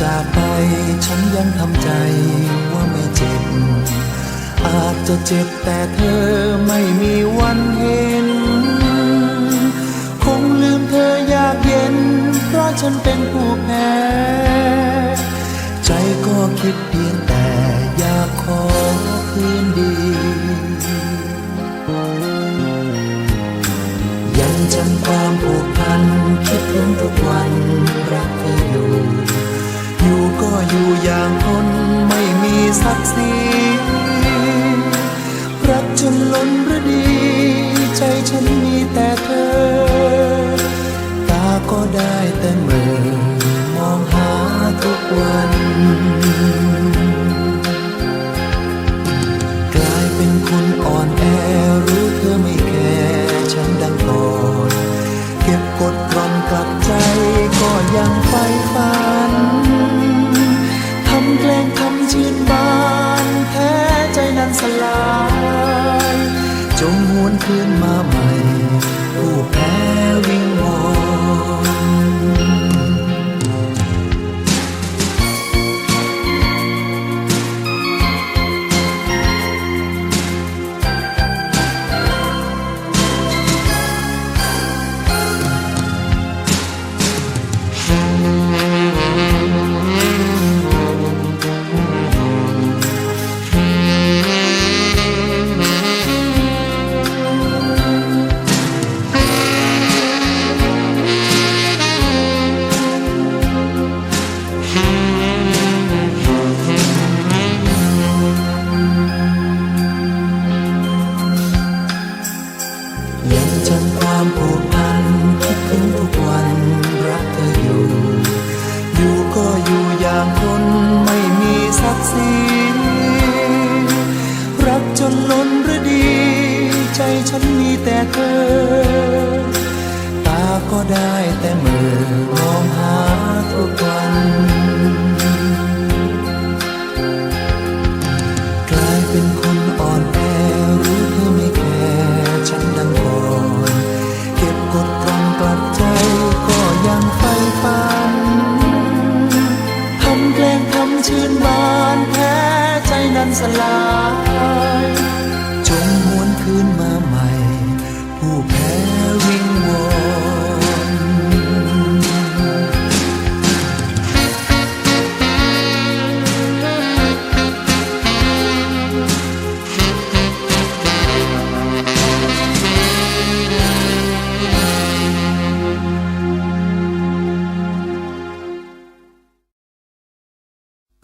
จากไปฉันยังทำใจว่าไม่เจ็บ อาจจะเจ็บแต่เธอไม่มีวันเห็น คงลืมเธออยากเย็น เพราะฉันเป็นผู้แพ้ ใจก็คิดเพียงแต่อยากขอคืนดี ยังจำความผูกพัน คิดถึงทุกวันรักเธออยู่ อยู่อย่างคนไม่มีศักดิ์ศรีรักจนล้นฤดี ใจฉันมีแต่เธอ ตาก็ได้แต่เมื่อมองหาทุกวันกลายเป็นคนอ่อนแอรู้เธอไม่แคร์ฉันดังก่อนเก็บกดกร่อนกลับใจก็ยังไฟฝัน แกล้งทำชื่นบานแท้ใจนั้นสลาย จงหวนคืนมาใหม่ เธอ ตาก็ได้แต่มือมองหาทุกวัน กลายเป็นคนอ่อนแอรู้เธอไม่แคร์ฉันดังก่อนเก็บกดกล่องกลับใจก็ยังไฟฝันทำแกล้งทำชื่นบานแพ้ใจนั้นสลาย